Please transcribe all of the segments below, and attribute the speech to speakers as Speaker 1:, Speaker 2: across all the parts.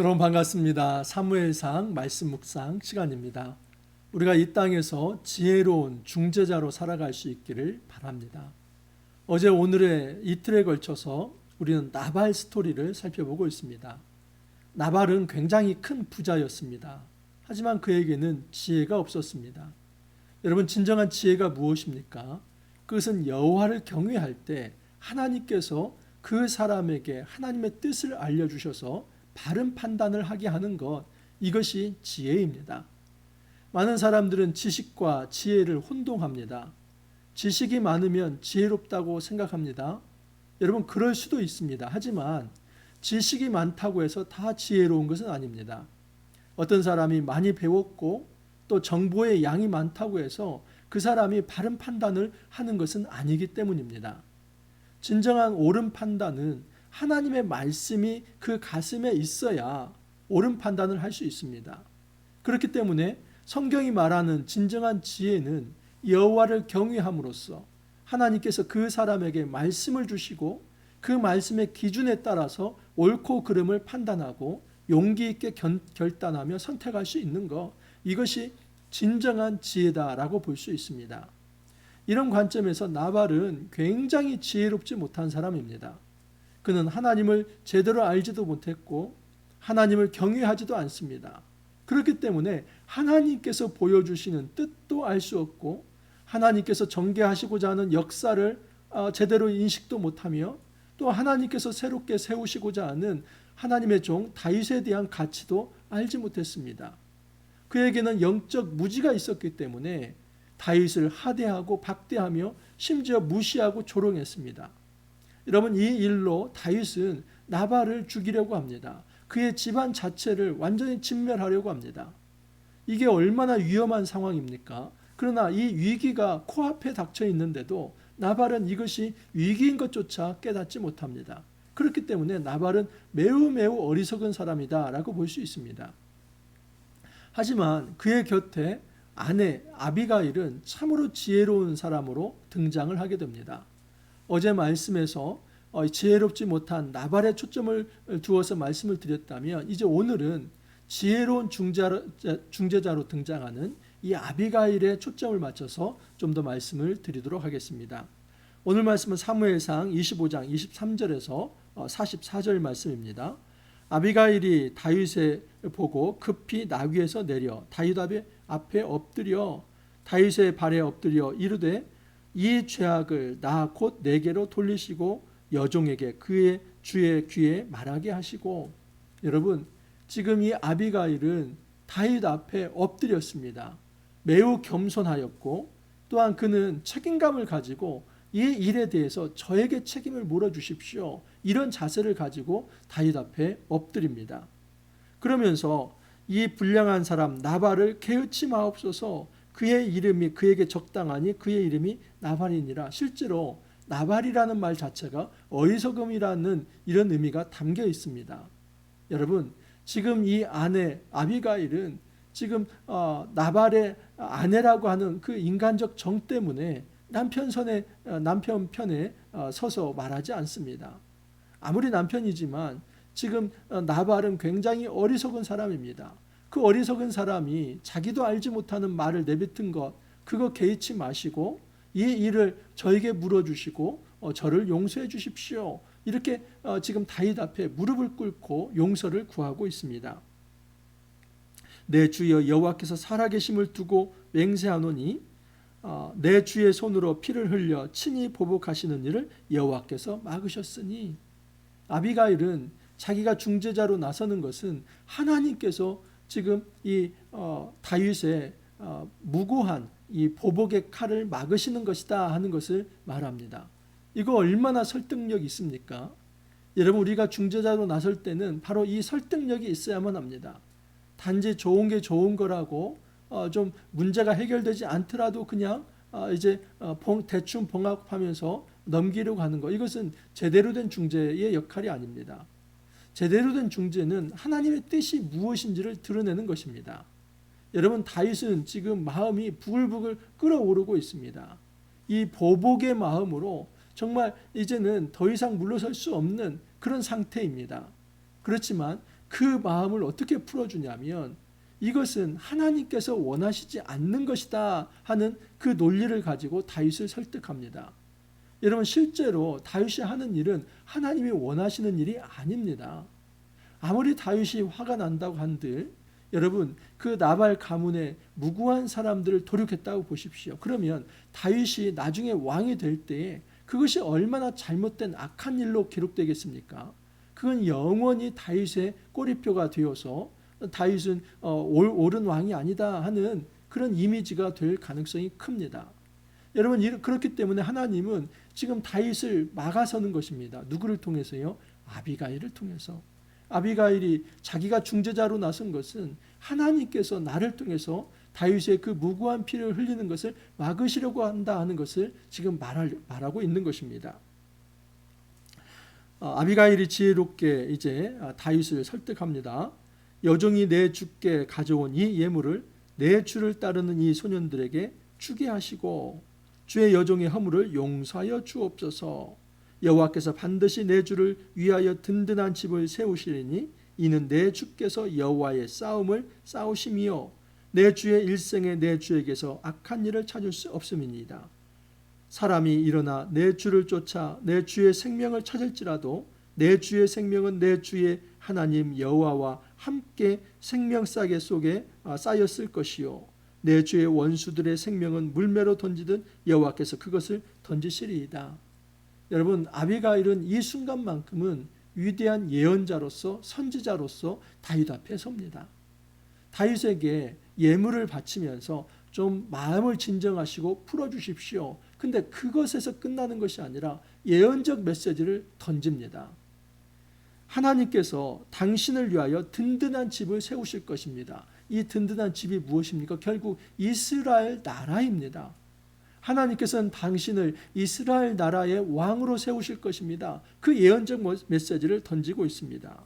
Speaker 1: 여러분 반갑습니다. 사무엘상 말씀 묵상 시간입니다. 우리가 이 땅에서 지혜로운 중재자로 살아갈 수 있기를 바랍니다. 어제 오늘의 이틀에 걸쳐서 우리는 나발 스토리를 살펴보고 있습니다. 나발은 굉장히 큰 부자였습니다. 하지만 그에게는 지혜가 없었습니다. 여러분 진정한 지혜가 무엇입니까? 그것은 여호와를 경외할 때 하나님께서 그 사람에게 하나님의 뜻을 알려 주셔서 바른 판단을 하게 하는 것 이것이 지혜입니다. 많은 사람들은 지식과 지혜를 혼동합니다. 지식이 많으면 지혜롭다고 생각합니다. 여러분 그럴 수도 있습니다. 하지만 지식이 많다고 해서 다 지혜로운 것은 아닙니다. 어떤 사람이 많이 배웠고 또 정보의 양이 많다고 해서 그 사람이 바른 판단을 하는 것은 아니기 때문입니다. 진정한 옳은 판단은 하나님의 말씀이 그 가슴에 있어야 옳은 판단을 할 수 있습니다. 그렇기 때문에 성경이 말하는 진정한 지혜는 여호와를 경외함으로써 하나님께서 그 사람에게 말씀을 주시고 그 말씀의 기준에 따라서 옳고 그름을 판단하고 용기 있게 결단하며 선택할 수 있는 것 이것이 진정한 지혜다라고 볼 수 있습니다. 이런 관점에서 나발은 굉장히 지혜롭지 못한 사람입니다. 그는 하나님을 제대로 알지도 못했고 하나님을 경외하지도 않습니다. 그렇기 때문에 하나님께서 보여주시는 뜻도 알 수 없고 하나님께서 전개하시고자 하는 역사를 어, 제대로 인식도 못하며 또 하나님께서 새롭게 세우시고자 하는 하나님의 종 다윗에 대한 가치도 알지 못했습니다. 그에게는 영적 무지가 있었기 때문에 다윗을 하대하고 박대하며 심지어 무시하고 조롱했습니다. 여러분 이 일로 다윗은 나발을 죽이려고 합니다. 그의 집안 자체를 완전히 진멸하려고 합니다. 이게 얼마나 위험한 상황입니까? 그러나 이 위기가 코앞에 닥쳐 있는데도 나발은 이것이 위기인 것조차 깨닫지 못합니다. 그렇기 때문에 나발은 매우 매우 어리석은 사람이다라고 볼 수 있습니다. 하지만 그의 곁에 아내 아비가일은 참으로 지혜로운 사람으로 등장을 하게 됩니다. 어제 말씀에서 어, 지혜롭지 못한 나발에 초점을 두어서 말씀을 드렸다면 이제 오늘은 지혜로운 중재자로 등장하는 이 아비가일의 초점을 맞춰서 좀 더 말씀을 드리도록 하겠습니다. 오늘 말씀은 사무엘상 25장 23절에서 44절 어, 말씀입니다. 아비가일이 다윗을 보고 급히 나귀에서 내려 다윗 앞에 엎드려 다윗의 발에 엎드려 이르되 이 죄악을 나 곧 내게로 돌리시고 여종에게 그의 주의 귀에 말하게 하시고 여러분 지금 이 아비가일은 다윗 앞에 엎드렸습니다. 매우 겸손하였고 또한 그는 책임감을 가지고 이 일에 대해서 저에게 책임을 물어 주십시오. 이런 자세를 가지고 다윗 앞에 엎드립니다. 그러면서 이 불량한 사람 나발을 개의치 마옵소서 그의 이름이 그에게 적당하니 그의 이름이 나발이니라 실제로 나발이라는 말 자체가 어리석음이라는 이런 의미가 담겨 있습니다. 여러분 지금 이 아내 아비가일은 지금 어, 나발의 아내라고 하는 그 인간적 정 때문에 남편 선에 어, 남편 편에 어, 서서 말하지 않습니다. 아무리 남편이지만 지금 어, 나발은 굉장히 어리석은 사람입니다. 그 어리석은 사람이 자기도 알지 못하는 말을 내뱉은 것 그거 개의치 마시고 이 일을 저에게 물어주시고 어, 저를 용서해 주십시오. 이렇게 어, 지금 다윗 앞에 무릎을 꿇고 용서를 구하고 있습니다. 내 주여 여호와께서 살아계심을 두고 맹세하노니 어, 내 주의 손으로 피를 흘려 친히 보복하시는 일을 여호와께서 막으셨으니 아비가일은 자기가 중재자로 나서는 것은 하나님께서 지금 이 어, 다윗의 어, 무고한 이 보복의 칼을 막으시는 것이다 하는 것을 말합니다. 이거 얼마나 설득력 있습니까? 여러분 우리가 중재자로 나설 때는 바로 이 설득력이 있어야만 합니다. 단지 좋은 게 좋은 거라고 어, 좀 문제가 해결되지 않더라도 그냥 어, 이제 어, 봉, 대충 봉합하면서 넘기려고 하는 거 이것은 제대로 된 중재의 역할이 아닙니다. 제대로 된 중재는 하나님의 뜻이 무엇인지를 드러내는 것입니다. 여러분 다윗은 지금 마음이 부글부글 끓어오르고 있습니다. 이 보복의 마음으로 정말 이제는 더 이상 물러설 수 없는 그런 상태입니다. 그렇지만 그 마음을 어떻게 풀어주냐면 이것은 하나님께서 원하시지 않는 것이다 하는 그 논리를 가지고 다윗을 설득합니다. 여러분 실제로 다윗이 하는 일은 하나님이 원하시는 일이 아닙니다. 아무리 다윗이 화가 난다고 한들 여러분 그 나발 가문의 무고한 사람들을 도륙했다고 보십시오. 그러면 다윗이 나중에 왕이 될 때에 그것이 얼마나 잘못된 악한 일로 기록되겠습니까? 그건 영원히 다윗의 꼬리표가 되어서 다윗은 어, 옳은 왕이 아니다 하는 그런 이미지가 될 가능성이 큽니다. 여러분 그렇기 때문에 하나님은 지금 다윗을 막아서는 것입니다. 누구를 통해서요? 아비가일을 통해서. 아비가일이 자기가 중재자로 나선 것은 하나님께서 나를 통해서 다윗의 그 무고한 피를 흘리는 것을 막으시려고 한다 하는 것을 지금 말할, 말하고 있는 것입니다. 어, 아비가일이 지혜롭게 이제 다윗을 설득합니다. 여종이 내 주께 가져온 이 예물을 내 주를 따르는 이 소년들에게 주게 하시고 주의 여종의 허물을 용서하여 주옵소서. 여호와께서 반드시 내 주를 위하여 든든한 집을 세우시리니 이는 내 주께서 여호와의 싸움을 싸우심이요 내 주의 일생에 내 주에게서 악한 일을 찾을 수 없음이니이다. 사람이 일어나 내 주를 쫓아 내 주의 생명을 찾을지라도 내 주의 생명은 내 주의 하나님 여호와와 함께 생명싸개 속에 아, 쌓였을 것이요 내 주의 원수들의 생명은 물매로 던지듯 여호와께서 그것을 던지시리이다. 여러분 아비가일은 이 순간만큼은 위대한 예언자로서 선지자로서 다윗 앞에 섭니다. 다윗에게 예물을 바치면서 좀 마음을 진정하시고 풀어주십시오. 근데 그것에서 끝나는 것이 아니라 예언적 메시지를 던집니다. 하나님께서 당신을 위하여 든든한 집을 세우실 것입니다. 이 든든한 집이 무엇입니까? 결국 이스라엘 나라입니다. 하나님께서는 당신을 이스라엘 나라의 왕으로 세우실 것입니다. 그 예언적 메시지를 던지고 있습니다.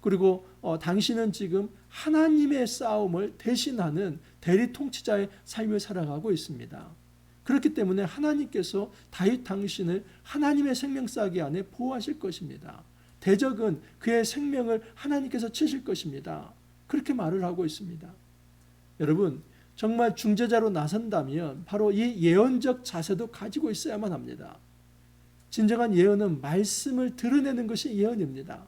Speaker 1: 그리고 어, 당신은 지금 하나님의 싸움을 대신하는 대리 통치자의 삶을 살아가고 있습니다. 그렇기 때문에 하나님께서 다윗 당신을 하나님의 생명싸기 안에 보호하실 것입니다. 대적은 그의 생명을 하나님께서 치실 것입니다. 그렇게 말을 하고 있습니다. 여러분, 정말 중재자로 나선다면 바로 이 예언적 자세도 가지고 있어야만 합니다. 진정한 예언은 말씀을 드러내는 것이 예언입니다.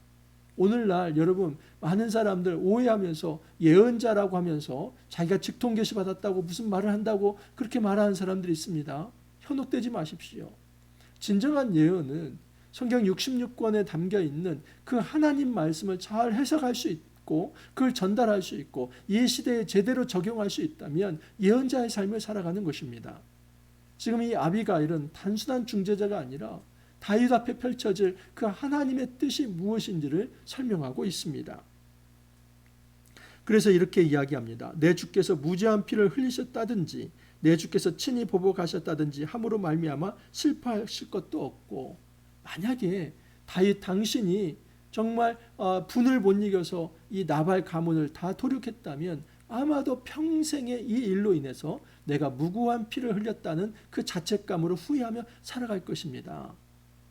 Speaker 1: 오늘날 여러분 많은 사람들 오해하면서 예언자라고 하면서 자기가 직통 계시 받았다고 무슨 말을 한다고 그렇게 말하는 사람들이 있습니다. 현혹되지 마십시오. 진정한 예언은 성경 66권에 담겨 있는 그 하나님 말씀을 잘 해석할 수 있 고 그걸 전달할 수 있고 이 시대에 제대로 적용할 수 있다면 예언자의 삶을 살아가는 것입니다. 지금 이 아비가일은 단순한 중재자가 아니라 다윗 앞에 펼쳐질 그 하나님의 뜻이 무엇인지를 설명하고 있습니다. 그래서 이렇게 이야기합니다. 내 주께서 무죄한 피를 흘리셨다든지 내 주께서 친히 보복하셨다든지 함으로 말미암아 슬퍼하실 것도 없고 만약에 다윗 당신이 정말 어, 분을 못 이겨서 이 나발 가문을 다 도륙했다면 아마도 평생의 이 일로 인해서 내가 무고한 피를 흘렸다는 그 자책감으로 후회하며 살아갈 것입니다.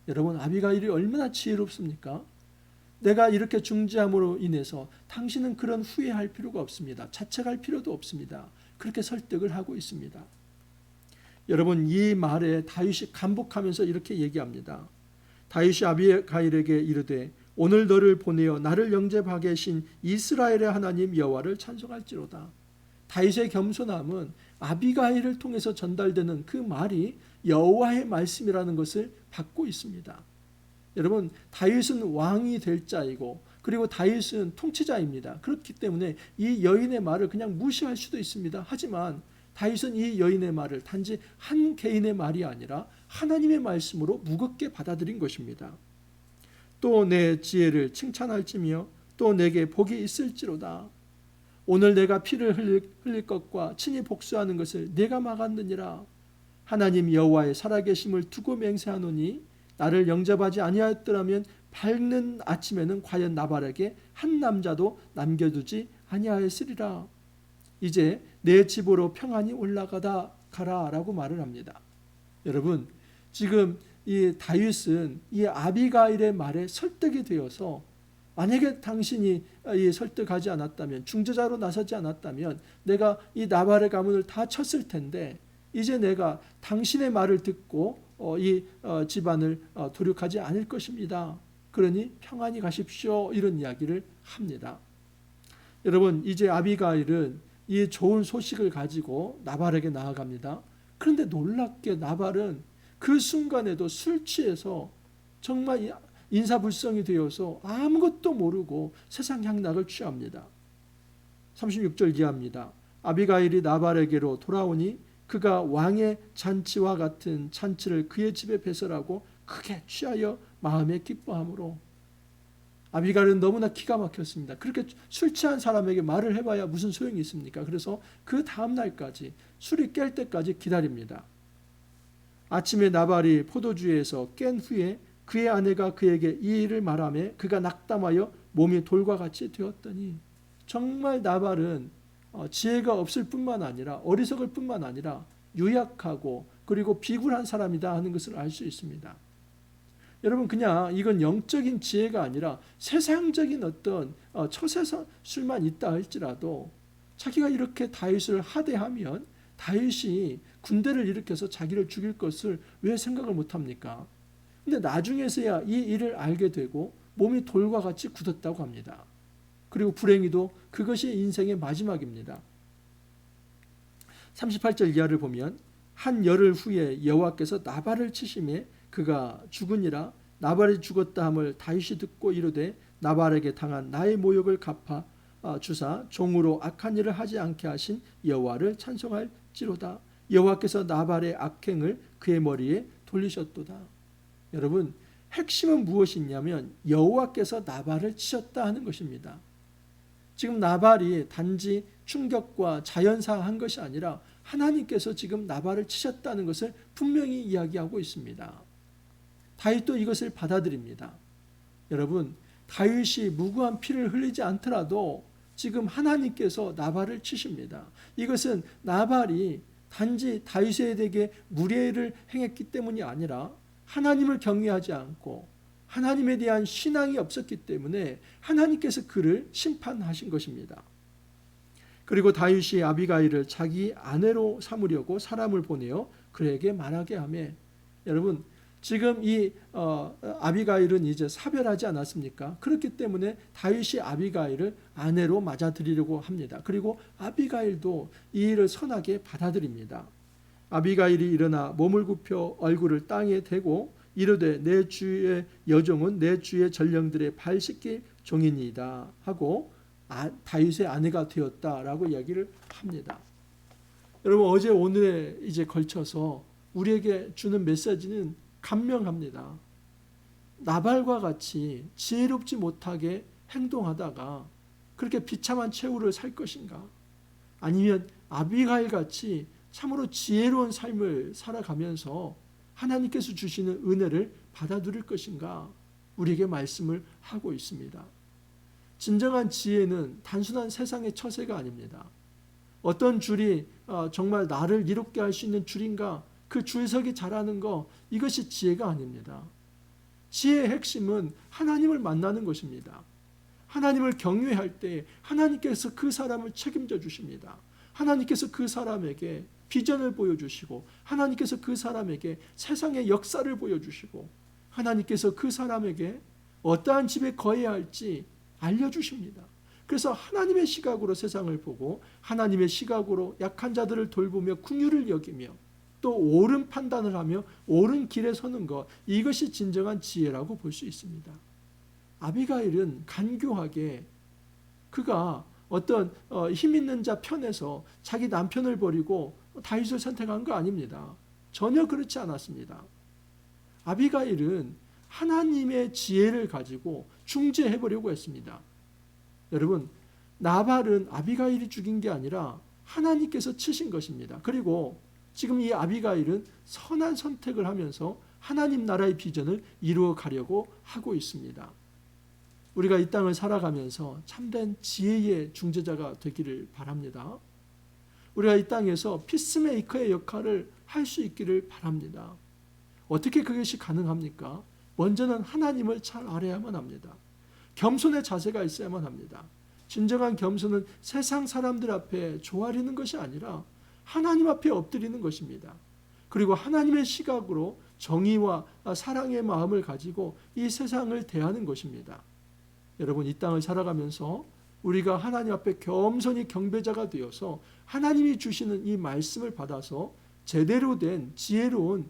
Speaker 1: 여러분 아비가일이 얼마나 지혜롭습니까? 내가 이렇게 중지함으로 인해서 당신은 그런 후회할 필요가 없습니다. 자책할 필요도 없습니다. 그렇게 설득을 하고 있습니다. 여러분 이 말에 다윗이 감복하면서 이렇게 얘기합니다. 다윗이 아비가일에게 이르되 오늘 너를 보내어 나를 영접하게 하신 이스라엘의 하나님 여호와를 찬송할지로다. 다윗의 겸손함은 아비가일을 통해서 전달되는 그 말이 여호와의 말씀이라는 것을 받고 있습니다. 여러분 다윗은 왕이 될 자이고 그리고 다윗은 통치자입니다. 그렇기 때문에 이 여인의 말을 그냥 무시할 수도 있습니다. 하지만 다윗은 이 여인의 말을 단지 한 개인의 말이 아니라 하나님의 말씀으로 무겁게 받아들인 것입니다. 또 내 지혜를 칭찬할지며 또 내게 복이 있을지로다. 오늘 내가 피를 흘릴, 흘릴 것과 친히 복수하는 것을 내가 막았느니라. 하나님 여호와의 살아계심을 두고 맹세하노니 나를 영접하지 아니하였더라면 밝는 아침에는 과연 나발에게 한 남자도 남겨두지 아니하였으리라. 이제 내 집으로 평안히 올라가다 가라라고 말을 합니다. 여러분 지금 이 다윗은 이 아비가일의 말에 설득이 되어서 만약에 당신이 이 설득하지 않았다면 중재자로 나서지 않았다면 내가 이 나발의 가문을 다 쳤을 텐데 이제 내가 당신의 말을 듣고 어, 이 어, 집안을 어, 도륙하지 않을 것입니다. 그러니 평안히 가십시오. 이런 이야기를 합니다. 여러분 이제 아비가일은 이 좋은 소식을 가지고 나발에게 나아갑니다. 그런데 놀랍게 나발은 그 순간에도 술 취해서 정말 인사불성이 되어서 아무것도 모르고 세상 향락을 취합니다. 36절 이하입니다. 아비가일이 나발에게로 돌아오니 그가 왕의 잔치와 같은 잔치를 그의 집에 배설하고 크게 취하여 마음에 기뻐함으로 아비가일은 너무나 기가 막혔습니다. 그렇게 술 취한 사람에게 말을 해봐야 무슨 소용이 있습니까? 그래서 그 다음 날까지 술이 깰 때까지 기다립니다. 아침에 나발이 포도주에서 깬 후에 그의 아내가 그에게 이 일을 말하며 그가 낙담하여 몸이 돌과 같이 되었더니 정말 나발은 어, 지혜가 없을 뿐만 아니라 어리석을 뿐만 아니라 유약하고 그리고 비굴한 사람이다 하는 것을 알 수 있습니다. 여러분 그냥 이건 영적인 지혜가 아니라 세상적인 어떤 어, 처세술만 있다 할지라도 자기가 이렇게 다윗을 하대하면 다윗이 군대를 일으켜서 자기를 죽일 것을 왜 생각을 못 합니까? 근데 나중에서야 이 일을 알게 되고 몸이 돌과 같이 굳었다고 합니다. 그리고 불행히도 그것이 인생의 마지막입니다. 38절 이하를 보면 한 열흘 후에 여호와께서 나발을 치심에 그가 죽으니라 나발이 죽었다 함을 다윗이 듣고 이르되 나발에게 당한 나의 모욕을 갚아 아, 주사 종으로 악한 일을 하지 않게 하신 여호와를 찬송할 지로다 여호와께서 나발의 악행을 그의 머리에 돌리셨도다 여러분 핵심은 무엇이냐면 여호와께서 나발을 치셨다 하는 것입니다. 지금 나발이 단지 충격과 자연사 한 것이 아니라 하나님께서 지금 나발을 치셨다는 것을 분명히 이야기하고 있습니다. 다윗도 이것을 받아들입니다. 여러분, 다윗이 무고한 피를 흘리지 않더라도 지금 하나님께서 나발을 치십니다. 이것은 나발이 단지 다윗에게 무례를 행했기 때문이 아니라 하나님을 경외하지 않고 하나님에 대한 신앙이 없었기 때문에 하나님께서 그를 심판하신 것입니다. 그리고 다윗이 아비가일을 자기 아내로 삼으려고 사람을 보내어 그에게 말하게 하며 여러분 지금 이 어, 아비가일은 이제 사별하지 않았습니까? 그렇기 때문에 다윗이 아비가일을 아내로 맞아들이려고 합니다. 그리고 아비가일도 이 일을 선하게 받아들입니다. 아비가일이 일어나 몸을 굽혀 얼굴을 땅에 대고 이르되 내 주의 여종은 내 주의 전령들의 발 씻길 종이니이다 하고 아, 다윗의 아내가 되었다라고 이야기를 합니다. 여러분 어제 오늘에 이제 걸쳐서 우리에게 주는 메시지는 감명합니다. 나발과 같이 지혜롭지 못하게 행동하다가 그렇게 비참한 최후를 살 것인가? 아니면 아비가일 같이 참으로 지혜로운 삶을 살아가면서 하나님께서 주시는 은혜를 받아들일 것인가? 우리에게 말씀을 하고 있습니다. 진정한 지혜는 단순한 세상의 처세가 아닙니다. 어떤 줄이 어, 정말 나를 이롭게 할 수 있는 줄인가? 그 줄서기 잘하는 거 이것이 지혜가 아닙니다. 지혜의 핵심은 하나님을 만나는 것입니다. 하나님을 경외할 때 하나님께서 그 사람을 책임져 주십니다. 하나님께서 그 사람에게 비전을 보여주시고 하나님께서 그 사람에게 세상의 역사를 보여주시고 하나님께서 그 사람에게 어떠한 집에 거해야 할지 알려주십니다. 그래서 하나님의 시각으로 세상을 보고 하나님의 시각으로 약한 자들을 돌보며 궁유를 여기며 또 옳은 판단을 하며 옳은 길에 서는 것 이것이 진정한 지혜라고 볼 수 있습니다. 아비가일은 간교하게 그가 어떤 어, 힘 있는 자 편에서 자기 남편을 버리고 다윗을 선택한 거 아닙니다. 전혀 그렇지 않았습니다. 아비가일은 하나님의 지혜를 가지고 중재해 보려고 했습니다. 여러분, 나발은 아비가일이 죽인 게 아니라 하나님께서 치신 것입니다. 그리고 지금 이 아비가일은 선한 선택을 하면서 하나님 나라의 비전을 이루어 가려고 하고 있습니다. 우리가 이 땅을 살아가면서 참된 지혜의 중재자가 되기를 바랍니다. 우리가 이 땅에서 피스메이커의 역할을 할 수 있기를 바랍니다. 어떻게 그것이 가능합니까? 먼저는 하나님을 잘 알아야만 합니다. 겸손의 자세가 있어야만 합니다. 진정한 겸손은 세상 사람들 앞에 조아리는 것이 아니라 하나님 앞에 엎드리는 것입니다. 그리고 하나님의 시각으로 정의와 사랑의 마음을 가지고 이 세상을 대하는 것입니다. 여러분 이 땅을 살아가면서 우리가 하나님 앞에 겸손히 경배자가 되어서 하나님이 주시는 이 말씀을 받아서 제대로 된 지혜로운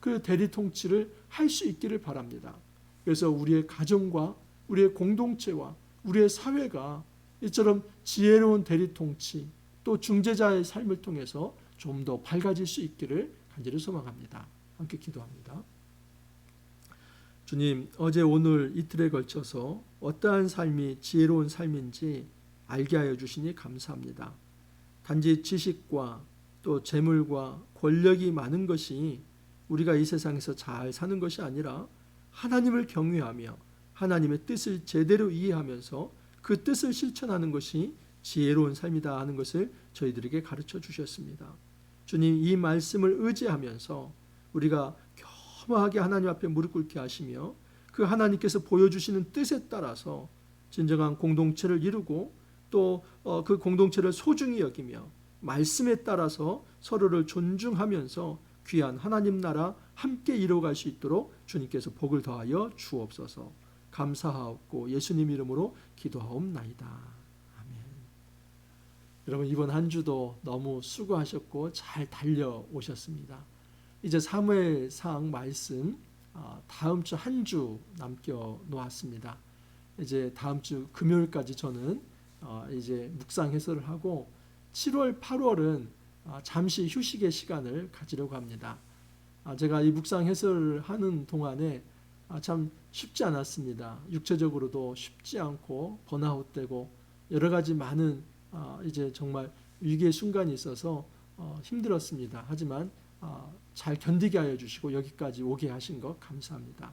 Speaker 1: 그 대리 통치를 할 수 있기를 바랍니다. 그래서 우리의 가정과 우리의 공동체와 우리의 사회가 이처럼 지혜로운 대리 통치 또 중재자의 삶을 통해서 좀 더 밝아질 수 있기를 간절히 소망합니다. 함께 기도합니다. 주님, 어제 오늘 이틀에 걸쳐서 어떠한 삶이 지혜로운 삶인지 알게 하여 주시니 감사합니다. 단지 지식과 또 재물과 권력이 많은 것이 우리가 이 세상에서 잘 사는 것이 아니라 하나님을 경외하며 하나님의 뜻을 제대로 이해하면서 그 뜻을 실천하는 것이 지혜로운 삶이다 하는 것을 저희들에게 가르쳐 주셨습니다. 주님 이 말씀을 의지하면서 우리가 겸허하게 하나님 앞에 무릎 꿇게 하시며 그 하나님께서 보여주시는 뜻에 따라서 진정한 공동체를 이루고 또 그 공동체를 소중히 여기며 말씀에 따라서 서로를 존중하면서 귀한 하나님 나라 함께 이루어갈 수 있도록 주님께서 복을 더하여 주옵소서 감사하옵고 예수님 이름으로 기도하옵나이다. 여러분 이번 한 주도 너무 수고하셨고 잘 달려오셨습니다. 이제 사무엘상 말씀 어, 다음 주 한 주 남겨 놓았습니다. 이제 다음 주 금요일까지 저는 어, 이제 묵상 해설을 하고 7월, 8월은 어, 잠시 휴식의 시간을 가지려고 합니다. 아, 제가 이 묵상 해설을 하는 동안에 아, 참 쉽지 않았습니다. 육체적으로도 쉽지 않고 번아웃되고 여러 가지 많은 이제 정말 위기의 순간이 있어서 힘들었습니다. 하지만 잘 견디게 하여 주시고 여기까지 오게 하신 것 감사합니다.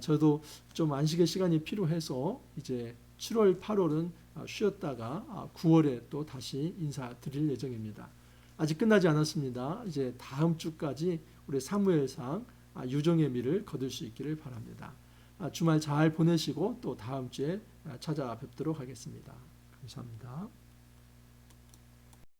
Speaker 1: 저도 좀 안식의 시간이 필요해서 이제 7월, 8월은 쉬었다가 9월에 또 다시 인사드릴 예정입니다. 아직 끝나지 않았습니다. 이제 다음 주까지 우리 사무엘상 유종의 미를 거둘 수 있기를 바랍니다. 주말 잘 보내시고 또 다음 주에 찾아뵙도록 하겠습니다. 감사합니다.